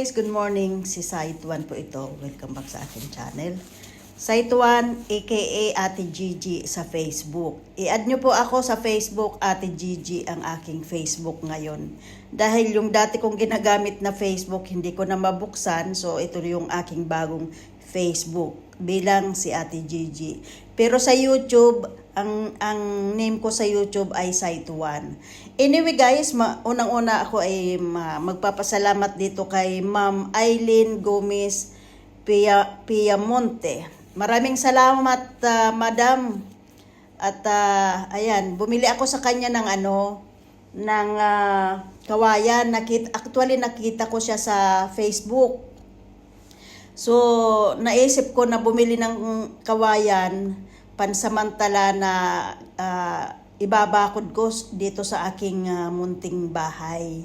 guys! Good morning! Si Saituan po ito. Welcome back sa aking channel. Saituan, aka Ate Gigi sa Facebook. I-add nyo po ako sa Facebook, Ate Gigi, ang aking Facebook ngayon. Dahil yung dati kong ginagamit na Facebook, hindi ko na mabuksan. So, ito yung aking bagong Facebook bilang si Ate Gigi. Pero sa YouTube, ang ang name ko sa YouTube ay Saituan. Anyway guys, ma- unang-una ako ay ma- magpapasalamat dito kay Ma'am Eileen Gomez Pia Piamonte. Maraming salamat ah, Madam. At ah, ayan, bumili ako sa kanya ng ano ng ah, kawayan. Nakita, actually nakita ko siya sa Facebook. So, naisip ko na bumili ng kawayan pansamantala na ah, ibabakod ko dito sa aking ah, munting bahay.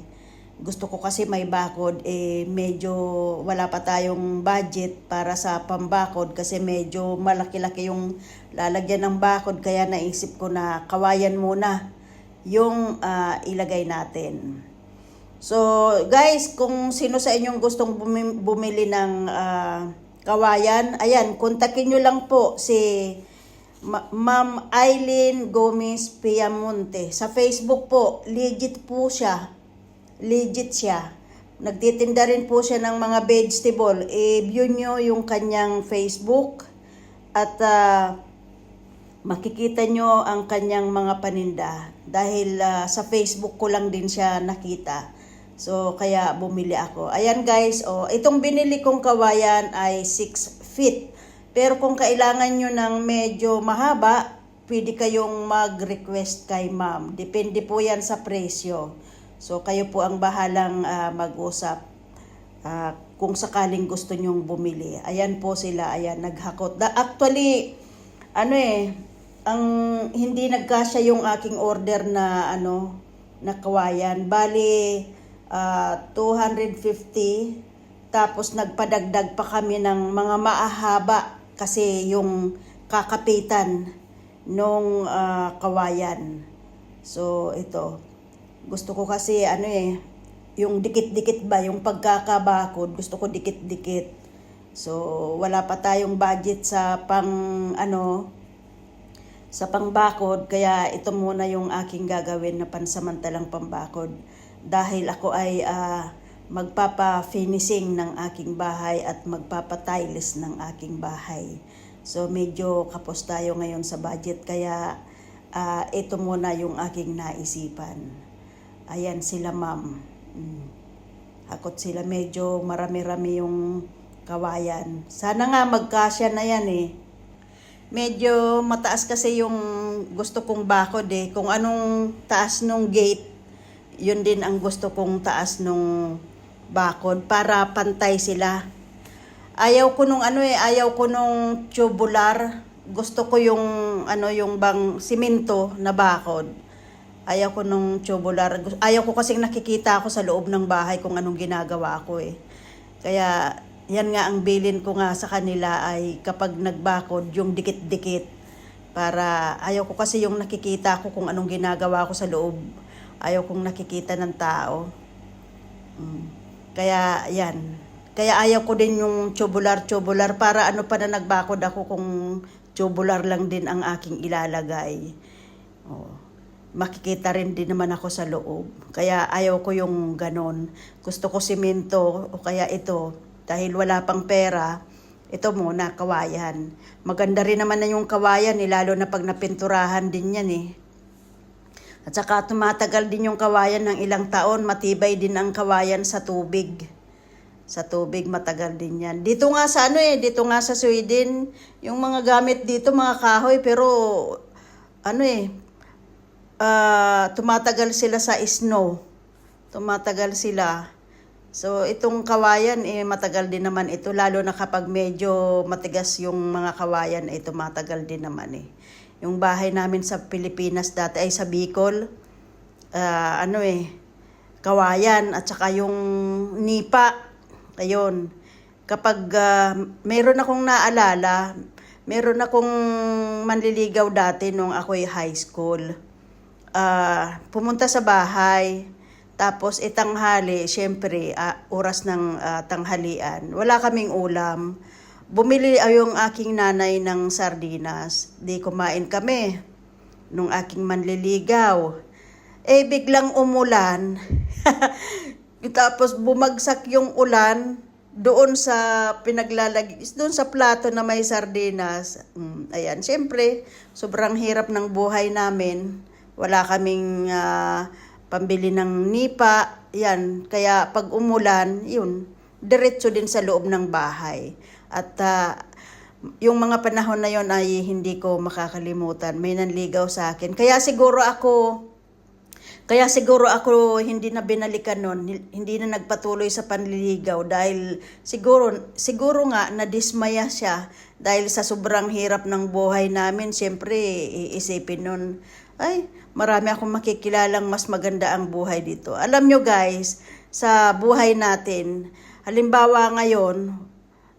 Gusto ko kasi may bakod, eh medyo wala pa tayong budget para sa pambakod kasi medyo malaki-laki yung lalagyan ng bakod kaya naisip ko na kawayan muna yung ah, ilagay natin. So, guys, kung sino sa inyong gustong bumi- bumili ng ah, kawayan, ayan, kontakin nyo lang po si Ma'am Eileen Gomez Piamonte. Sa Facebook po, legit po siya. Legit siya. Nagtitinda rin po siya ng mga vegetable. I-view nyo yung kanyang Facebook at ah, makikita nyo ang kanyang mga paninda dahil ah, sa Facebook ko lang din siya nakita. So, kaya bumili ako. Ayan guys, oh, itong binili kong kawayan ay 6 feet. Pero kung kailangan nyo ng medyo mahaba, pwede kayong mag-request kay ma'am. Depende po yan sa presyo. So, kayo po ang bahalang ah, mag-usap ah, kung sakaling gusto nyong bumili. Ayan po sila, ayan, naghakot. Da, actually, ano eh, ang hindi nagkasya yung aking order na ano, na kawayan. Bali, ah, 250. Tapos nagpadagdag pa kami ng mga maahaba kasi yung kakapitan nung ah, kawayan. So, ito. Gusto ko kasi ano eh, yung dikit-dikit ba, yung pagkakabakod, gusto ko dikit-dikit. So, wala pa tayong budget sa pang ano, sa pangbakod, kaya ito muna yung aking gagawin na pansamantalang pambakod. Dahil ako ay ah, magpapa-finishing ng aking bahay at magpapa-tiles ng aking bahay. So medyo kapos tayo ngayon sa budget kaya ah, ito muna yung aking naisipan. Ayan sila ma'am. Mm. Hakot sila medyo marami-rami yung kawayan. Sana nga magkasya na yan eh medyo mataas kasi yung gusto kong bakod eh. Kung anong taas nung gate, yun din ang gusto kong taas nung bakod para pantay sila. Ayaw ko nung ano eh, ayaw ko nung tubular. Gusto ko yung ano yung bang simento na bakod. Ayaw ko nung tubular. Ayaw ko kasing nakikita ako sa loob ng bahay kung anong ginagawa ko eh. Kaya yan nga ang bilin ko nga sa kanila ay kapag nagbakod yung dikit-dikit para ayaw ko kasi yung nakikita ko kung anong ginagawa ko sa loob. Ayaw kong nakikita ng tao. Mm. Kaya yan. Kaya ayaw ko din yung tubular-tubular para ano pa na nagbakod ako kung tubular lang din ang aking ilalagay. Oh. Makikita rin din naman ako sa loob. Kaya ayaw ko yung ganon. Gusto ko simento o kaya ito. Dahil wala pang pera, ito muna, kawayan. Maganda rin naman na yung kawayan eh, lalo na pag napinturahan din yan eh. At saka tumatagal din yung kawayan ng ilang taon, matibay din ang kawayan sa tubig. Sa tubig matagal din yan. Dito nga sa ano eh, dito nga sa Sweden, yung mga gamit dito mga kahoy pero ano eh, ah, tumatagal sila sa snow. Tumatagal sila. So itong kawayan eh matagal din naman ito lalo na kapag medyo matigas yung mga kawayan eh tumatagal din naman eh. Yung bahay namin sa Pilipinas dati ay sa Bicol ah, ano eh kawayan at saka yung nipa ayun kapag ah, meron akong naalala meron akong manliligaw dati nung ako'y high school ah pumunta sa bahay Tapos itanghali, syempre, ah, oras ng ah, tanghalian. Wala kaming ulam. Bumili yung aking nanay ng sardinas. Di kumain kami nung aking manliligaw. Eh, biglang umulan. Tapos bumagsak yung ulan doon sa pinaglalagay, doon sa plato na may sardinas. Mm, ayan, syempre, sobrang hirap ng buhay namin. Wala kaming ah, pambili ng nipa. Yan, kaya pag umulan, yun, diretso din sa loob ng bahay. At ah, yung mga panahon na yon ay hindi ko makakalimutan. May nanligaw sa akin. Kaya siguro ako, kaya siguro ako hindi na binalikan nun, hindi na nagpatuloy sa panliligaw dahil siguro, siguro nga nadismaya siya dahil sa sobrang hirap ng buhay namin. Siyempre, iisipin nun, ay, marami akong makikilalang mas maganda ang buhay dito. Alam nyo guys, sa buhay natin, halimbawa ngayon,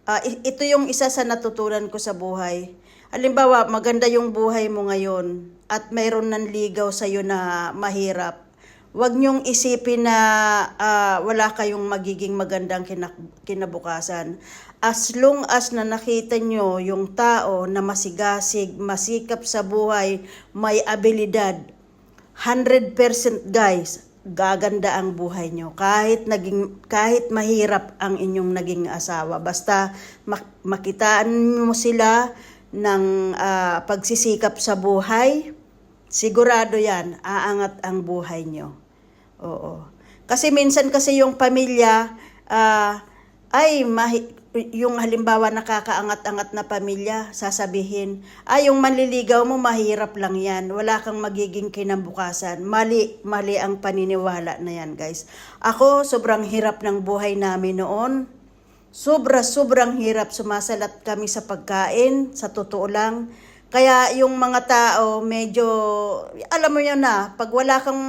I- ito yung isa sa natutunan ko sa buhay. Halimbawa, maganda yung buhay mo ngayon at mayroon ng ligaw sa iyo na mahirap. Huwag niyong isipin na ah, wala kayong magiging magandang kinabukasan. As long as na nakita niyo yung tao na masigasig, masikap sa buhay, may abilidad, 100% guys, gaganda ang buhay nyo. Kahit naging kahit mahirap ang inyong naging asawa, basta mak- makitaan mo sila ng ah, pagsisikap sa buhay, sigurado 'yan, aangat ang buhay nyo. Oo. Kasi minsan kasi yung pamilya ah, ay mahi- yung halimbawa nakakaangat-angat na pamilya, sasabihin, ay yung manliligaw mo mahirap lang yan, wala kang magiging kinabukasan. Mali, mali ang paniniwala na yan guys. Ako, sobrang hirap ng buhay namin noon. Sobra, sobrang hirap sumasalat kami sa pagkain, sa totoo lang. Kaya yung mga tao, medyo, alam mo yun na, pag wala kang,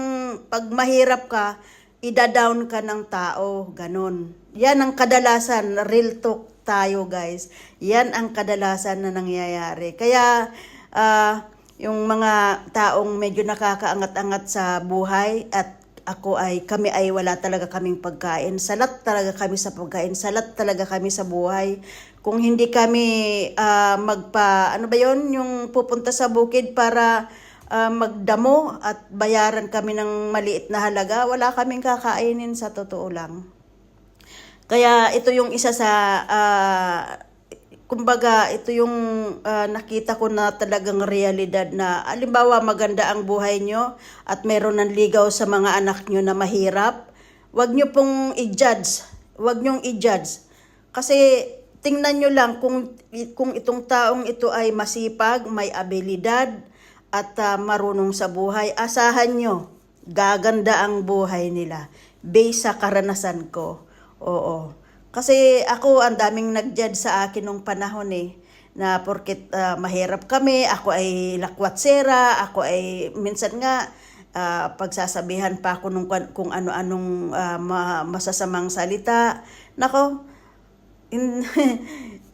pag mahirap ka, ida-down ka ng tao, ganun. Yan ang kadalasan, real talk tayo guys. Yan ang kadalasan na nangyayari. Kaya, ah, yung mga taong medyo nakakaangat-angat sa buhay at ako ay, kami ay wala talaga kaming pagkain. Salat talaga kami sa pagkain. Salat talaga kami sa buhay. Kung hindi kami ah, magpa, ano ba yon yung pupunta sa bukid para ah, magdamo at bayaran kami ng maliit na halaga, wala kaming kakainin sa totoo lang. Kaya ito yung isa sa, ah, kumbaga, ito yung ah, nakita ko na talagang realidad na, alimbawa maganda ang buhay nyo at meron ng ligaw sa mga anak nyo na mahirap, wag nyo pong i-judge. Wag nyong i-judge. Kasi tingnan nyo lang kung, kung itong taong ito ay masipag, may abilidad, at ah, marunong sa buhay, asahan nyo, gaganda ang buhay nila. Based sa karanasan ko. Oo. Kasi ako, ang daming nag-judge sa akin nung panahon eh, na porket ah, mahirap kami, ako ay lakwatsera, ako ay minsan nga ah, pagsasabihan pa ako nung kung- ano-anong ma- masasamang salita. Nako, in,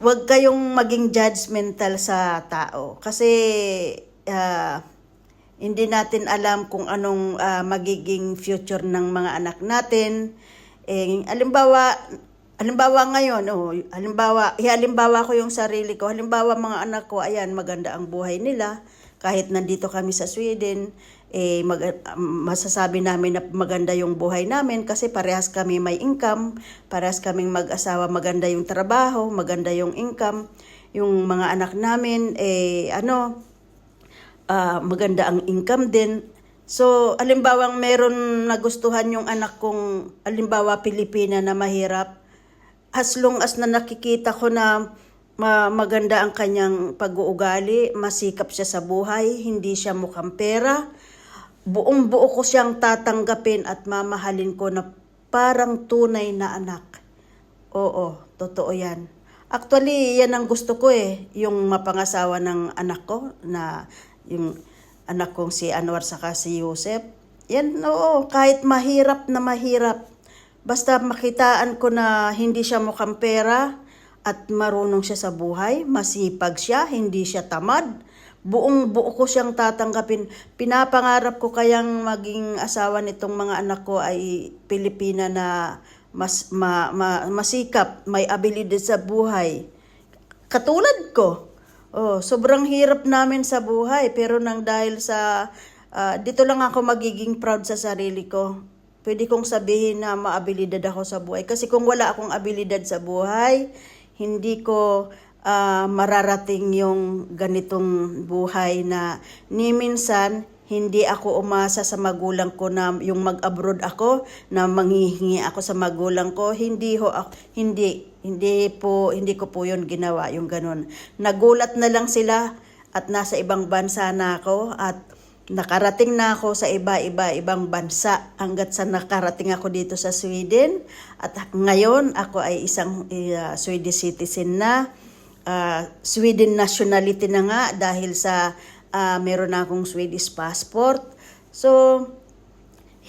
wag kayong maging judgmental sa tao kasi ah, hindi natin alam kung anong ah, magiging future ng mga anak natin. Eh, halimbawa, halimbawa ngayon, oh, halimbawa, halimbawa ko yung sarili ko, halimbawa mga anak ko, ayan, maganda ang buhay nila. Kahit nandito kami sa Sweden, eh, mag, masasabi namin na maganda yung buhay namin kasi parehas kami may income, parehas kaming mag-asawa, maganda yung trabaho, maganda yung income. Yung mga anak namin, eh, ano, ah, maganda ang income din. So, alimbawang meron nagustuhan yung anak kong, alimbawa Pilipina na mahirap, as long as na nakikita ko na ma- maganda ang kanyang pag-uugali, masikap siya sa buhay, hindi siya mukhang pera, buong buo ko siyang tatanggapin at mamahalin ko na parang tunay na anak. Oo, totoo yan. Actually, yan ang gusto ko eh, yung mapangasawa ng anak ko na yung anak kong si Anwar saka si Yusef. Yan, oo, kahit mahirap na mahirap. Basta makitaan ko na hindi siya mukhang pera at marunong siya sa buhay, masipag siya, hindi siya tamad, buong buo ko siyang tatanggapin. Pinapangarap ko kayang maging asawa nitong mga anak ko ay Pilipina na mas ma, ma- masikap, may abilidad sa buhay. Katulad ko. Oh, sobrang hirap namin sa buhay pero nang dahil sa ah, dito lang ako magiging proud sa sarili ko. Pwede kong sabihin na maabilidad ako sa buhay kasi kung wala akong abilidad sa buhay, hindi ko ah, mararating yung ganitong buhay na ni minsan hindi ako umasa sa magulang ko na yung mag-abroad ako na manghihingi ako sa magulang ko. Hindi ho ako, hindi hindi po hindi ko po yun ginawa yung ganun. Nagulat na lang sila at nasa ibang bansa na ako at nakarating na ako sa iba-iba ibang bansa hanggat sa nakarating ako dito sa Sweden. At ngayon ako ay isang uh, Swedish citizen na uh, Sweden nationality na nga dahil sa uh, meron na akong Swedish passport. So,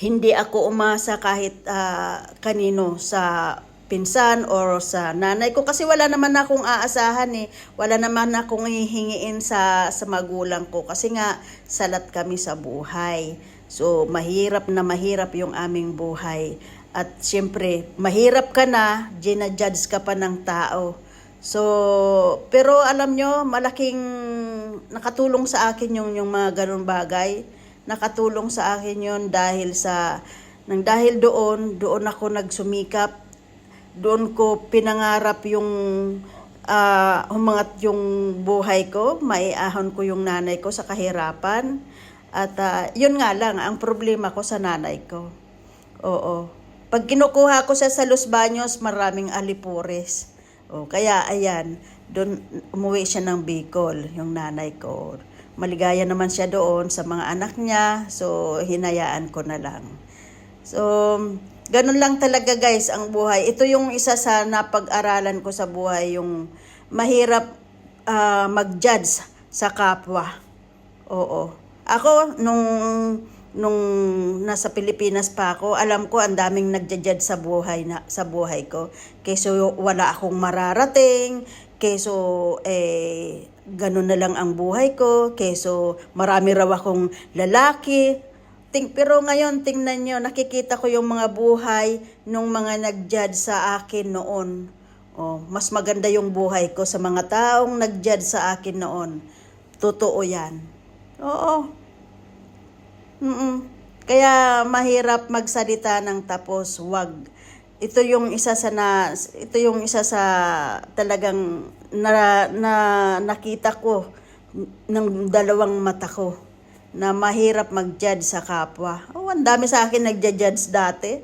hindi ako umasa kahit ah, kanino sa pinsan or sa nanay ko kasi wala naman akong aasahan eh. Wala naman akong hihingiin sa sa magulang ko kasi nga salat kami sa buhay. So mahirap na mahirap yung aming buhay. At siyempre, mahirap ka na, ginajudge ka pa ng tao. So, pero alam nyo, malaking nakatulong sa akin yung, yung mga ganun bagay. Nakatulong sa akin yon dahil sa, nang dahil doon, doon ako nagsumikap. Doon ko pinangarap yung ah, humangat yung buhay ko, maiahon ko yung nanay ko sa kahirapan. At ah, yun nga lang, ang problema ko sa nanay ko. Oo. Pag kinukuha ko siya sa Los Baños, maraming alipores. O, kaya ayan, doon umuwi siya ng Bicol, yung nanay ko. Maligaya naman siya doon sa mga anak niya, so hinayaan ko na lang. So, ganun lang talaga guys ang buhay. Ito yung isa sa napag-aralan ko sa buhay, yung mahirap ah, mag-judge sa kapwa. Oo. Ako, nung, nung nasa Pilipinas pa ako, alam ko ang daming nagja-judge sa buhay, na, sa buhay ko. Keso wala akong mararating, keso eh, ganun na lang ang buhay ko, keso marami raw akong lalaki. Ting, pero ngayon, tingnan nyo, nakikita ko yung mga buhay nung mga nag-judge sa akin noon. Oh, mas maganda yung buhay ko sa mga taong nag-judge sa akin noon. Totoo yan. Oo. Mm-mm. Kaya mahirap magsalita ng tapos wag. Ito yung isa sa na ito yung isa sa talagang na, na nakita ko ng dalawang mata ko na mahirap mag-judge sa kapwa. Oh, ang dami sa akin nagja-judge dati.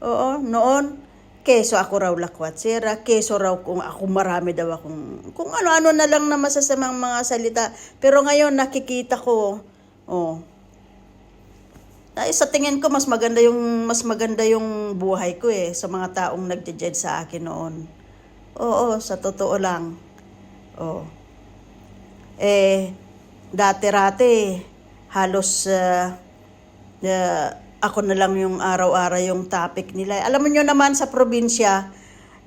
Oo, noon keso ako raw lakwatsera, keso raw kung ako marami daw akong kung ano-ano na lang na masasamang mga salita. Pero ngayon nakikita ko, oh, ay, sa tingin ko mas maganda yung mas maganda yung buhay ko eh sa mga taong nagje-judge sa akin noon. Oo, sa totoo lang. Oh. Eh dati-rati halos ah, ah, ako na lang yung araw-araw yung topic nila. Alam mo naman sa probinsya,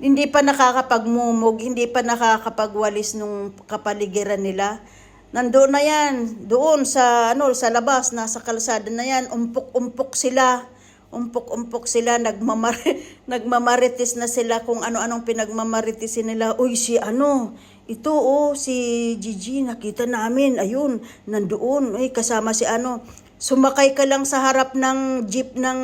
hindi pa nakakapagmumog, hindi pa nakakapagwalis nung kapaligiran nila. Nandoon na yan, doon sa ano sa labas, nasa kalsada na yan, umpok-umpok sila. Umpok-umpok sila, nagmamar nagmamaritis na sila kung ano-anong pinagmamaritisin nila. Uy, si ano, ito oh, si Gigi, nakita namin, ayun, nandoon, ay kasama si ano. Sumakay ka lang sa harap ng jeep ng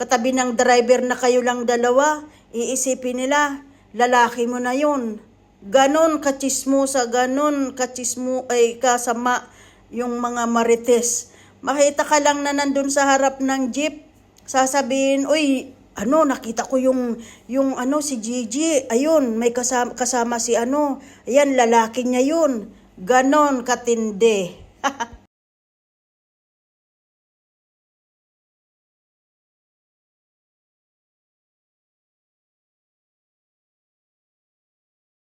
katabi ng driver na kayo lang dalawa, iisipin nila, lalaki mo na yun. Ganon kachismosa, ganon kachismo ay kasama yung mga marites. Makita ka lang na nandun sa harap ng jeep, sasabihin, uy, ano, nakita ko yung, yung ano, si Gigi, ayun, may kasama, kasama si ano, ayan, lalaki niya yun. Ganon katindi.